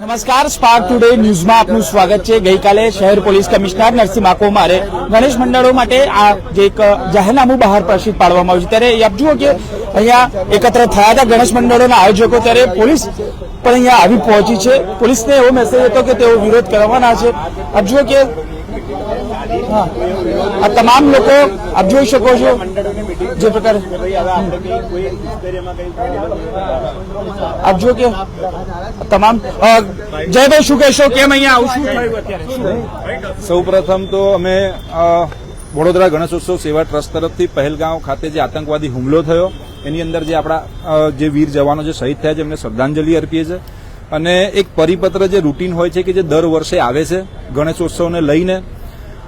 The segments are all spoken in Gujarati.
નમસ્કાર સ્પાર્ક ટુડે ન્યૂઝમાં આપનું સ્વાગત છે. ગઈકાલે શહેર પોલીસ કમિશનર નરસિંહ માકોમારે ગણેશ મંડળો માટે આ જે એક જાહેરનામું બહાર પ્રસિદ્ધ પાડવામાં આવ્યું ત્યારે આપ જુઓ કે અહીંયા એકત્ર થયા હતા ગણેશ મંડળોના આયોજકો, ત્યારે પોલીસ પણ અહીંયા આવી પહોંચી છે. પોલીસને એવો મેસેજ હતો કે તેઓ વિરોધ કરવાના છે. આપ જુઓ કે આ તમામ લોકો આપ જોઈ શકો છો. જે પ્રકારે આપ જો કે તમામ જયભાઈ, શું કહેશો? કેમ અહીંયા આવશું? સૌ સૌપ્રથમ તો અમે વડોદરા ગણેશોત્સવ સેવા ટ્રસ્ટ તરફથી પહેલગાંવ ખાતે જે આતંકવાદી હુમલો થયો, એની અંદર જે આપણા જે વીર જવાનો જે શહીદ થયા છે, એમને શ્રદ્ધાંજલિ અર્પીએ છીએ. અને એક પરિપત્ર જે રૂટીન હોય છે કે જે દર વર્ષે આવે છે ગણેશોત્સવને લઈને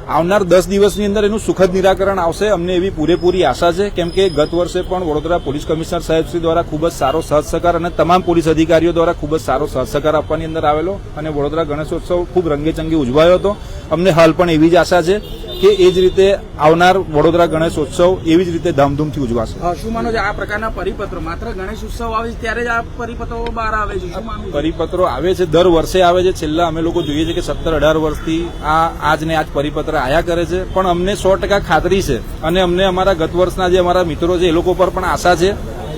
આવનાર દસ દિવસની અંદર એનું સુખદ નિરાકરણ આવશે. અમને એવી પૂરેપૂરી આશા છે, કેમ કે ગત વર્ષે પણ વડોદરા પોલીસ કમિશનર સાહેબશ્રી દ્વારા ખૂબ જ સારો સહકાર અને તમામ પોલીસ અધિકારીઓ દ્વારા ખૂબ જ સારો સહકાર આપવાની અંદર આવેલો અને વડોદરા ગણેશોત્સવ ખૂબ રંગેચંગે ઉજવાયો હતો. અમને હાલ પણ એવી જ આશા છે. કે એ જ રીતે આવનાર વડોદરા ગણેશોત્સવ એવી જ રીતે ધામધૂમથી ઉજવાશે. શું માનો છે? આ પ્રકારના પરિપત્રો માત્ર ગણેશ ઉત્સવ આવે છે ત્યારે જ આ પરિપત્રો બહાર આવે છે? પરિપત્રો આવે છે દર વર્ષે આવે છે. છેલ્લા અમે લોકો જોઈએ છે કે સત્તર અઢાર વર્ષથી આ આજ ને આજ પરિપત્ર આયા કરે છે. પણ અમને સો ટકા ખાતરી છે અને અમને અમારા ગત વર્ષના જે અમારા મિત્રો છે એ લોકો પર પણ આશા છે.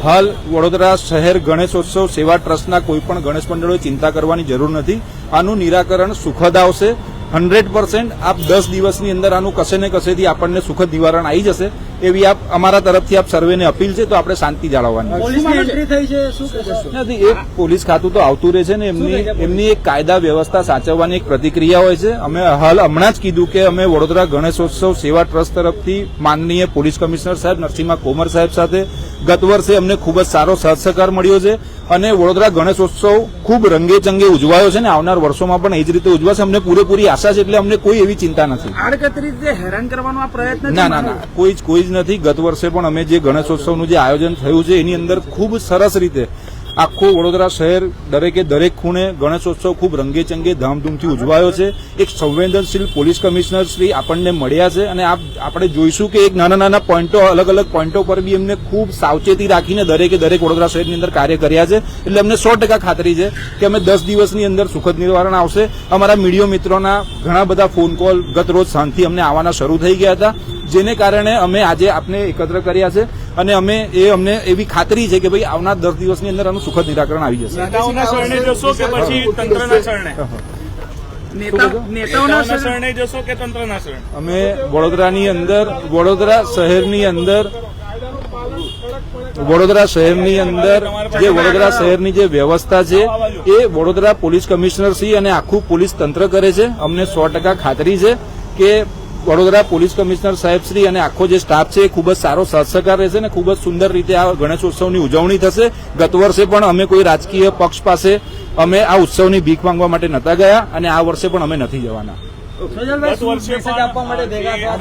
હાલ વડોદરા શહેર ગણેશોત્સવ સેવા ટ્રસ્ટના કોઈ પણ ગણેશ મંડળોએ ચિંતા કરવાની જરૂર નથી. આનું નિરાકરણ સુખદ આવશે. હંડ્રેડ પર્સન્ટ આપ દસ દિવસની અંદર આનું કશે ને કશેથી આપણને સુખદ નિવારણ આવી જશે એવી આપ અમારા તરફથી આપ સર્વેને અપીલ છે તો આપણે શાંતિ જાળવવાની. છે. પોલીસની એન્ટ્રી થઈ છે શું કહેશો? નથી એ પોલીસ ખાતું તો આવતું રહે છે ને એમની એમની એક કાયદા વ્યવસ્થા સાચવવાની એક પ્રતિક્રિયા હોય છે. અમે હાલ હમણાં જ કીધું કે અમે વડોદરા ગણેશોત્સવ સેવા ટ્રસ્ટ તરફથી માનનીય પોલીસ કમિશનર સાહેબ નરસિંહા કોમર સાહેબ સાથે ગત વર્ષે અમને ખૂબ જ સારો સહકાર મળ્યો છે. અને વડોદરા ગણેશોત્સવ ખૂબ રંગેચંગે ઉજવાયો છે ને આવનાર વર્ષોમાં પણ એ જ રીતે ઉજવાશે. અમને પૂરેપૂરી આશા છે એટલે અમને કોઈ એવી ચિંતા નથી. આડકતરી રીતે હેરાન કરવાનો આ પ્રયત્ન ના ના ના કોઈ જ કોઈ જ નથી. ગત વર્ષે પણ અમે જે ગણેશોત્સવનું જે આયોજન થયું છે એની અંદર ખૂબ સરસ રીતે આખું વડોદરા શહેર દરેકે દરેક ખૂણે ગણેશોત્સવ ખૂબ રંગેચંગે ધામધૂમથી ઉજવાયો છે. એક સંવેદનશીલ પોલીસ કમિશનર શ્રી આપણને મળ્યા છે અને આપ, આપણે જોઈશું કે એક નાના નાના પોઈન્ટો, અલગ અલગ પોઈન્ટો પર બી એમને ખૂબ સાવચેતી રાખીને દરેકે દરેક વડોદરા શહેરની અંદર કાર્ય કર્યા છે. એટલે અમને સો ટકા ખાતરી છે કે અમે દસ દિવસની અંદર સુખદ નિવારણ આવશે. અમારા મીડિયો મિત્રોના ઘણા બધા ફોન કોલ ગત રોજ સાંજથી અમને આવવાના શરૂ થઈ ગયા હતા, જેને કારણે અમે આજે આપને એકત્ર કર્યા છે. અને અમે એ અમને એવી ખાતરી છે કે ભાઈ આવનાર દસ દિવસની અંદર આનું સુખદ નિરાકરણ આવી જશે. નેતાઓના શરણે જશો કે પછી તંત્રના શરણે? નેતા નેતાઓના નેતાઓના શરણે- શરણે જશો કે તંત્રના શરણે? અમે વડોદરાની અંદર વડોદરા શહેરની અંદર વડોદરા શહેરની અંદર જે વડોદરા શહેરની જે વ્યવસ્થા છે એ વડોદરા પોલીસ કમિશનર શ્રી અને આખું પોલીસ તંત્ર કરે છે. અમને સો ટકા ખાતરી છે કે વડોદરા પોલીસ કમિશનર સાહેબ શ્રી અને આખો જે સ્ટાફ છે એ ખૂબ જ સારો સહકાર રહેશે અને ખૂબ જ સુંદર રીતે આ ગણેશોત્સવની ઉજવણી થશે. ગત વર્ષે પણ અમે કોઈ રાજકીય પક્ષ પાસે અમે આ ઉત્સવની ભીખ માંગવા માટે નતા ગયા અને આ વર્ષે પણ અમે નથી જવાના.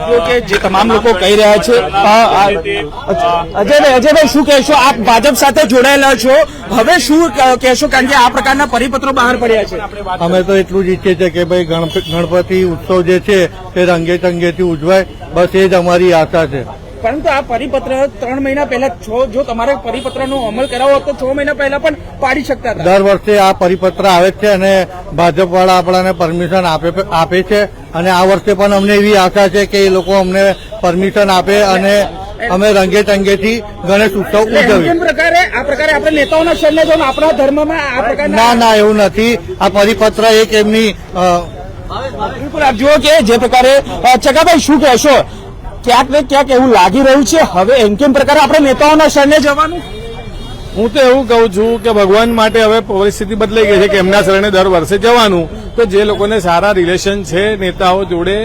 જો કે જે તમામ લોકો કહી રહ્યા છે અજયભાઈ અજયભાઈ શું કહેશો? આપ ભાજપ સાથે જોડાયેલા છો. હવે શું કહેશો? કારણ કે આ પ્રકારના પરિપત્રો બહાર પડ્યા છે. અમે તો એટલું જ ઈચ્છીએ છીએ કે ભાઈ ગણપતિ ઉત્સવ જે છે તે રંગે ચંગેથી ઉજવાય. બસ એ જ અમારી આશા છે. પરંતુ આ પરિપત્ર ત્રણ મહિના પહેલા છ જો તમારે પરિપત્રનો અમલ કરાવો હોત તો છ મહિના પહેલા પણ પાડી શકતા હતા. દર વર્ષે આ પરિપત્ર આવે છે અને ભાજપ વાળા આપણાને પરમિશન આપે આપે છે અને આ વર્ષે પણ અમને એવી આશા છે કે એ લોકો અમને પરમિશન આપે અને અમે રંગે ચંગેથી ગણેશ ઉત્સવ ઉજવીએ. પ્રકારે આ પ્રકારે આપણે નેતાઓના શરણે આપણા ધર્મમાં આ પ્રકારના ના ના એવું નથી. આ પરિપત્ર એક એમની બિલકુલ આપ જુઓ કે જે પ્રકારે છગાભાઈ શું કહેશો? ક્યાંક ને ક્યાંક એવું લાગી રહ્યું છે. હવે એમ કેમ પ્રકારે આપણે નેતાઓના શરણે જવાનું? હું તો એવું કહું છું કે ભગવાન માટે હવે પરિસ્થિતિ બદલાઈ ગઈ છે કે એમના શરણે દર વર્ષે જવાનું. તો જે લોકોને સારા રિલેશન છે નેતાઓ જોડે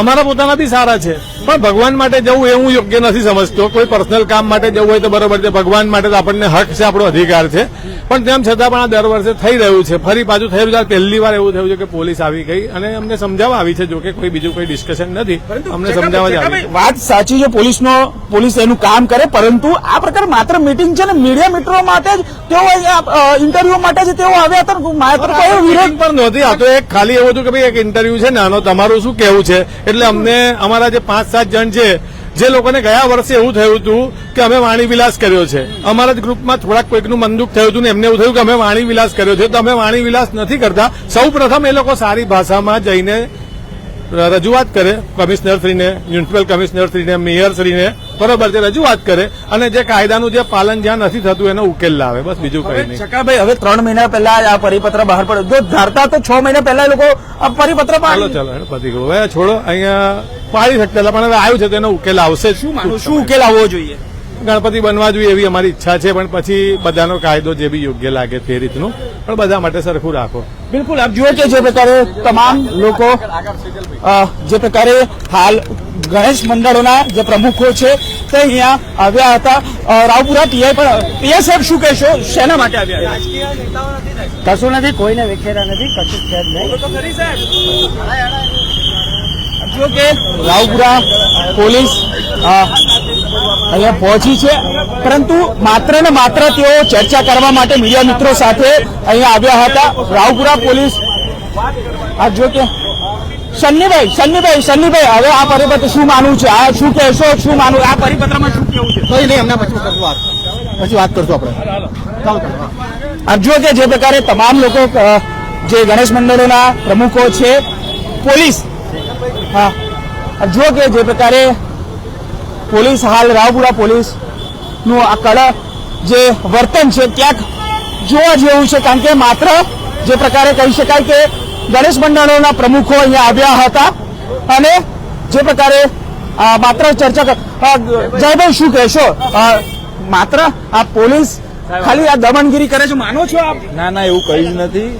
અમારા પોતાના બી સારા છે. પણ ભગવાન માટે જવું એ હું યોગ્ય નથી સમજતો. કોઈ પર્સનલ કામ માટે જવું હોય તો બરોબર છે. ભગવાન માટે તો આપણને હક છે આપણો અધિકાર છે. પણ તેમ છતાં પણ આ દર વર્ષે થઈ રહ્યું છે. ફરી પાછું થઈ રહ્યું છે પહેલી વાર એવું થયું છે કે પોલીસ આવી ગઈ અને અમને સમજાવવા આવી છે જો કે કોઈ બીજું કોઈ ડિસ્કશન નથી. અમને સમજાવવા જ આવી વાત સાચી છે પોલીસનો પોલીસ એનું કામ કરે પરંતુ આ પ્રકાર માત્ર મીટિંગ છે ને મીડિયા મિત્રો માટે જ તેઓ ઇન્ટરવ્યુ માટે જ તેઓ આવ્યા હતા માત્ર વિરોધ વિરોધ. પણ નહોતી. આ તો એક ખાલી એવું હતું કે ભાઈ એક ઇન્ટરવ્યુ છે, નાનો, તમારું શું કહેવું છે? એટલે અમને અમારા જે પાંચ, સાત જણ છે, જે લોકોને ગયા વર્ષે એવું થયું હતું કે અમે વાણી વિલાસ કર્યો છે. અમારા જ ગ્રુપમાં થોડાક કોઈકનું મન દુઃખ થયું હતું ને એમને એવું થયું કે અમે વાણી વિલાસ કર્યો છે. તો અમે વાણી વિલાસ નથી કરતા. સૌ પ્રથમ એ લોકો સારી ભાષામાં જઈને રજૂઆત કરે કમિશનરશ્રીને મ્યુનિસિપલ કમિશનરશ્રીને મેયરશ્રીને બરોબર છે રજૂઆત કરે અને જે કાયદાનું જે પાલન જ્યાં નથી થતું એનો ઉકેલ લાવે. બસ બીજું કઈ નહીં. ચકાભાઈ હવે ત્રણ મહિના પહેલા આ પરિપત્ર બહાર પડ્યો. જો ધારતા તો છ મહિના પહેલા લોકો આ પરિપત્ર ચાલો ચાલો હેડો, પતી ગયું. હવે છોડો અહીંયા પાડી શકતા પણ હવે આવ્યું છે તો એનો ઉકેલ આવશે. શું શું ઉકેલ આવવો જોઈએ? ગણપતિ બનવા જોઈએ એવી અમારી ઈચ્છા છે પણ પછી બધાનો કાયદો જે બી યોગ્ય લાગે તે રીતનું. પણ બધા માટે સરખું રાખો. બિલકુલ આપ જુઓ કે જે પ્રકારે તમામ લોકો જે પ્રકારે હાલ ગણેશ મંડળોના જે પ્રમુખો છે તે અહીંયા આવ્યા હતા. રાવપુરા પીઆઈ પણ પીઆઈ સાહેબ શું કહેશો? શેના માટે આવ્યા કશું નથી કોઈને વિખેરા નથી કશું છે નહીં. જો કે રાવપુરા પોલીસ અહીંયા પહોંચી છે. પરંતુ માત્ર ને માત્ર તેઓ ચર્ચા કરવા માટે મીડિયા મિત્રો સાથે અહીંયા આવ્યા હતા. રાવપુરા પોલીસ આ જો કે સન્નીભાઈ સન્નીભાઈ સન્નીભાઈ હવે આ પરિપત્ર શું માનવું છે? આ શું કહેશો શું માનવું? આ પરિપત્રમાં શું કેવું છે? કઈ નહીં એમના પછી કરશું વાત. પછી વાત કરશું આપણે. જો કે જે પ્રકારે તમામ લોકો જે ગણેશ મંડળોના પ્રમુખો છે પોલીસ હા જો કે જે પ્રકારે પોલીસ હાલ રાવપુરા પોલીસનું આ કડક જે વર્તન છે ક્યાંક જોવા જેવું છે કારણ કે માત્ર જે પ્રકારે કહી શકાય કે ગણેશ મંડળોના પ્રમુખો અહીંયા આવ્યા હતા અને જે પ્રકારે માત્ર ચર્ચા જયભાઈ, શું કહેશો? માત્ર આ પોલીસ ખાલી આ દમનગીરી કરે છે, માનો છો આપ? ના ના, એવું કઈ નથી.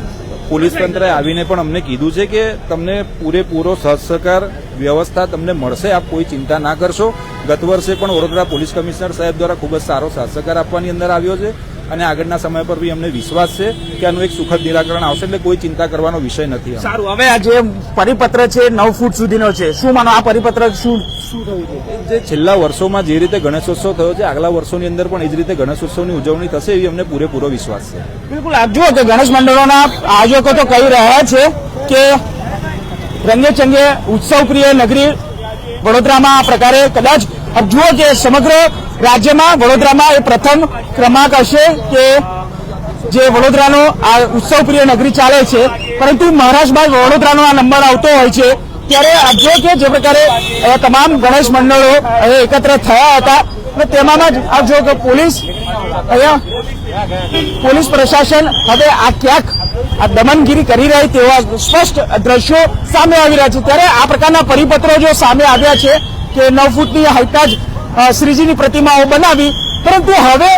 પોલીસ તંત્રએ આવીને પણ અમને કીધું છે કે તમને પૂરેપૂરો સહસહકાર વ્યવસ્થા તમને મળશે આપ કોઈ ચિંતા ના કરશો. ગત વર્ષે પણ વડોદરા પોલીસ કમિશનર સાહેબ દ્વારા ખૂબ જ સારો સહસહકાર આપવાની અંદર આવ્યો છે અને આગળના સમય પર બી અમને વિશ્વાસ છે કે આનું એક સુખદ નિરાકરણ આવશે એટલે કોઈ ચિંતા કરવાનો વિષય નથી સારું હવે આ જે પરિપત્ર છે નવ ફૂટ સુધીનો છે શું માનો આ પરિપત્ર શું? શું થયું જે છેલ્લા વર્ષોમાં જે રીતે ગણેશોત્સવ થયો છે આગલા વર્ષોની અંદર પણ એ જ રીતે ગણેશોત્સવની ઉજવણી થશે એવી અમને પૂરેપૂરો વિશ્વાસ છે. બિલકુલ આપ જુઓ કે ગણેશ મંડળોના આયોજકો તો કહી રહ્યા છે કે રંગે ઉત્સવપ્રિય ઉત્સવ નગરી વડોદરામાં આ પ્રકારે કદાચ આપ જુઓ કે સમગ્ર રાજ્યમાં વડોદરામાં એ પ્રથમ ક્રમાંક હશે કે જે વડોદરાનો આ ઉત્સવપ્રિય નગરી ચાલે છે. પરંતુ મહારાષ્ટ્રમાં વડોદરાનો આ નંબર આવતો હોય છે, ત્યારે આપ જુઓ કે જે પ્રકારે તમામ ગણેશ મંડળો એકત્ર થયા હતા. અને તેમાં જ આપ જુઓ કે પોલીસ અહીંયા પોલીસ પ્રશાસન, હવે આ ક્યાંક આ દમનગીરી કરી રહી તેવા સ્પષ્ટ દ્રશ્યો સામે આવી રહ્યા છે. ત્યારે આ પ્રકારના પરિપત્રો જો સામે આવ્યા છે કે નવ ફૂટની હાઈટના જ શ્રીજીની પ્રતિમાઓ બનાવી, પરંતુ હવે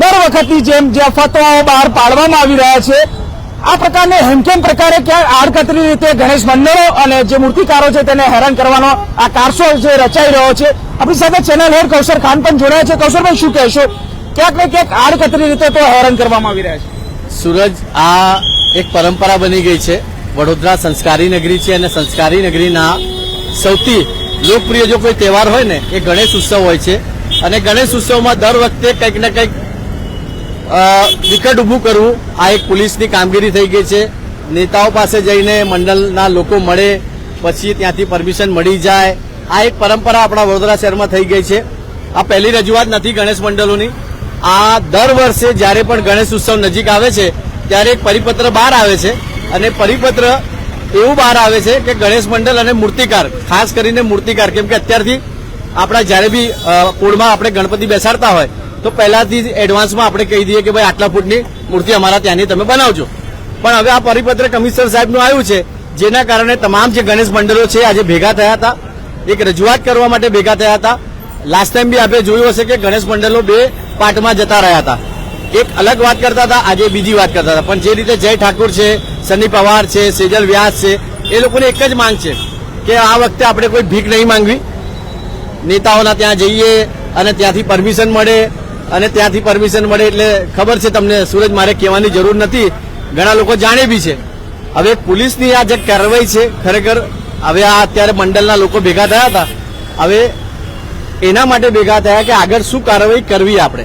દર વખતની જેમ જે ફતવાઓ બહાર પાડવામાં આવી રહ્યા છે, આ પ્રકારને હેમખેમ પ્રકારે ક્યાંક આડકતરી રીતે ગણેશ મંડળો અને જે મૂર્તિકારો છે તેને હેરાન કરવાનો આ કારસો જે રચાઈ રહ્યો છે. આપણી સાથે ચેનલ હેડ કૌશર ખાન પણ જોડાયા છે. કૌશરભાઈ, શું કહેશો? ક્યાંક ને ક્યાંક આડકતરી રીતે તો હેરાન કરવામાં આવી રહ્યા છે. સૂરજ આ એક પરંપરા બની ગઈ છે. વડોદરા સંસ્કારી નગરી છે અને સંસ્કારી નગરીના સૌથી લોકપ્રિય જો કોઈ તહેવાર હોય ને, એ ગણેશ ઉત્સવ હોય છે. અને ગણેશ ઉત્સવમાં દર વખતે કંઈક ને કંઈક વિકટ ઊભું કરવું, આ એક પોલીસની કામગીરી થઈ ગઈ છે. નેતાઓ પાસે જઈને મંડળના લોકો મળે, પછી ત્યાંથી પરમિશન મળી જાય. આ એક પરંપરા આપણા વડોદરા શહેરમાં થઈ ગઈ છે. આ પહેલી રજૂઆત નથી ગણેશ મંડળોની. આ દર વર્ષે જ્યારે પણ ગણેશ ઉત્સવ નજીક આવે છે, ત્યારે એક પરિપત્ર બહાર આવે છે અને પરિપત્ર એવું બહાર આવે છે કે ગણેશ મંડળ અને મૂર્તિકાર, ખાસ કરીને મૂર્તિકાર, કેમ કે અત્યારથી આપણા જ્યારે બી કુળમાં આપણે ગણપતિ બેસાડતા હોય, તો પહેલાથી જ એડવાન્સમાં આપણે કહી દઈએ કે ભાઈ આટલા ફૂટની મૂર્તિ અમારા ત્યાંની તમે બનાવજો. પણ હવે આ પરિપત્ર કમિશનર સાહેબનું આવ્યું છે, જેના કારણે તમામ જે ગણેશ મંડળો છે, આજે ભેગા થયા હતા, એક રજૂઆત કરવા માટે ભેગા થયા હતા લાસ્ટ ટાઈમ બી આપણે જોયું હશે કે ગણેશ મંડળો બે પાર્ટમાં જતા રહ્યા હતા. એક અલગ વાત કરતા હતા, આજે બીજી વાત કરતા હતા. પણ જે રીતે જય ઠાકુર છે સની પવાર છે, સેજલ વ્યાસ છે, એ લોકોની એક જ માંગ છે કે આ વખતે આપણે કોઈ ભીખ નહીં માંગવી. નેતાઓના ત્યાં જઈએ અને ત્યાંથી પરમિશન મળે અને ત્યાંથી પરમિશન મળે એટલે ખબર છે તમને, સૂરજ મારે કહેવાની જરૂર નથી. ઘણા લોકો જાણે બી છે. હવે પોલીસની આ જે કાર્યવાહી છે, ખરેખર, હવે આ અત્યારે મંડળના લોકો ભેગા થયા હતા. હવે એના માટે ભેગા થયા કે આગળ શું કાર્યવાહી કરવી આપણે.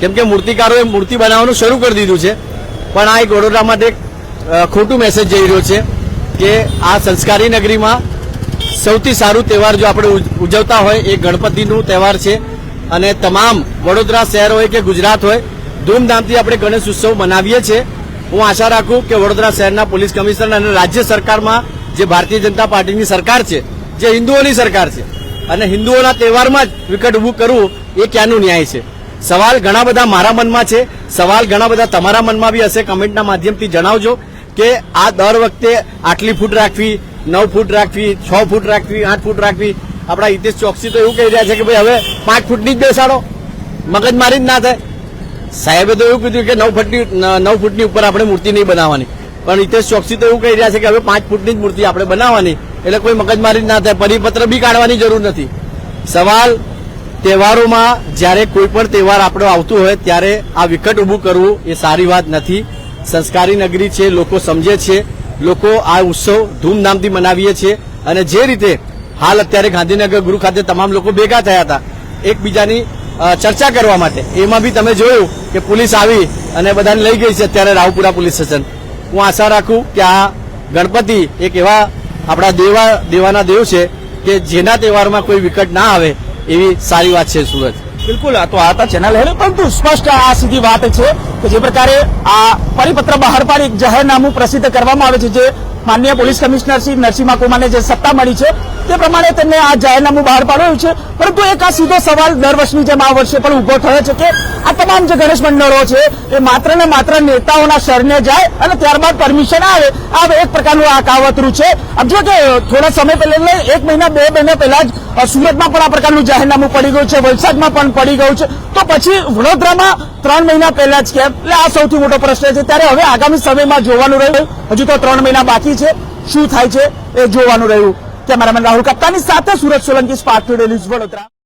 કેમ કે મૂર્તિકારોએ મૂર્તિ બનાવવાનું શરૂ કરી દીધું છે. પણ આ એક વડોદરા માટે ખોટું મેસેજ જઈ રહ્યો છે કે આ સંસ્કારી નગરીમાં સૌથી સારું તહેવાર જો આપણે ઉજ- ઉજવતા હોય, એ ગણપતિનું તહેવાર છે. અને તમામ વડોદરા શહેર હોય કે ગુજરાત હોય, ધૂમધામથી આપણે ગણેશ ઉત્સવ મનાવીએ છીએ હું આશા રાખું કે વડોદરા શહેરના પોલીસ કમિશનર અને રાજ્ય સરકારમાં જે ભારતીય જનતા પાર્ટીની સરકાર છે, જે હિન્દુઓની સરકાર છે અને હિન્દુઓના તહેવારમાં જ વિકટ ઊભું કરવું એ ક્યાંનું ન્યાય છે? સવાલ ઘણા બધા મારા મનમાં છે. સવાલ ઘણા બધા તમારા મનમાં બી હશે. કમેન્ટના માધ્યમથી જણાવજો કે આ દર વખતે આટલી ફૂટ રાખવી, નવ ફૂટ રાખવી, છ ફૂટ રાખવી, આઠ ફૂટ રાખવી. આપણા હિતેશ ચોકસી તો એવું કહી રહ્યા છે કે ભાઈ હવે પાંચ ફૂટની જ બેસાડો. મગજમારી જ ના થાય. સાહેબે તો એવું કીધું કે નવ ફૂટની નવ ફૂટની ઉપર આપણે મૂર્તિ નહીં બનાવવાની. પણ હિતેશ ચોકસી તો એવું કહી રહ્યા છે કે હવે પાંચ ફૂટની જ મૂર્તિ આપણે બનાવવાની. એટલે કોઈ મગજમારી ના થાય. પરિપત્ર બી કાઢવાની જરૂર નથી. સવાલ તહેવારોમાં જ્યારે કોઈ પણ તહેવાર આપણો આવતો હોય ત્યારે આ વિકટ ઊભું કરવું એ સારી વાત નથી. સંસ્કારી નગરી છે, લોકો સમજે છે. લોકો આ ઉત્સવ ધૂમધામથી મનાવીએ છીએ. અને જે રીતે હાલ અત્યારે ગાંધીનગર ગૃહ ખાતે તમામ લોકો ભેગા થયા હતા, એકબીજાની ચર્ચા કરવા માટે. એમાં બી તમે જોયું કે પોલીસ આવી અને બધાને લઈ ગઈ છે. અત્યારે રાવપુરા પોલીસ સ્ટેશન. હું આશા રાખું કે આ ગણપતિ એક એવા આપણા દેવા દેવાના દેવ છે કે જેના તહેવારમાં કોઈ વિકટ ના આવે એવી સારી વાત છે સુરત. બિલકુલ તો આ તો ચેનલ હેડ પરંતુ સ્પષ્ટ આ સીધી વાત છે કે જે પ્રકારે આ પરિપત્ર બહાર પાડી એક જાહેરનામું પ્રસિદ્ધ કરવામાં આવે છે જે માનનીય પોલીસ કમિશનર શ્રી નરસિંહ કુમારને જે સત્તા મળી છે, તે પ્રમાણે તેમને આ જાહેરનામું બહાર પાડ્યું છે. પરંતુ એક આ સીધો સવાલ દર વર્ષની જેમ આ વર્ષે પણ ઊભો થયો છે કે આ તમામ જે ગણેશ મંડળો છે, એ માત્ર ને માત્ર નેતાઓના શરણે જાય અને ત્યારબાદ પરમિશન આવે આ એક પ્રકારનું આ કાવતરું છે. આપ જો કે, થોડા સમય પહેલા એક મહિના, બે મહિના પહેલા જ સુરતમાં પણ આ પ્રકારનું જાહેરનામું પડી ગયું છે, વલસાડમાં પણ પડી ગયું છે. તો પછી વડોદરામાં ત્રણ મહિના પહેલા જ કેમ? એટલે આ સૌથી મોટો પ્રશ્ન છે. ત્યારે હવે આગામી સમયમાં જોવાનું રહ્યું. હજુ તો ત્રણ મહિના બાકી છે. શું થાય છે એ જોવાનું રહ્યું. કેમેરામેન રાહુલ કપ્તાની સાથે સુરત સોલંકી સ્પાર્ટ ન્યૂઝ વડોદરા.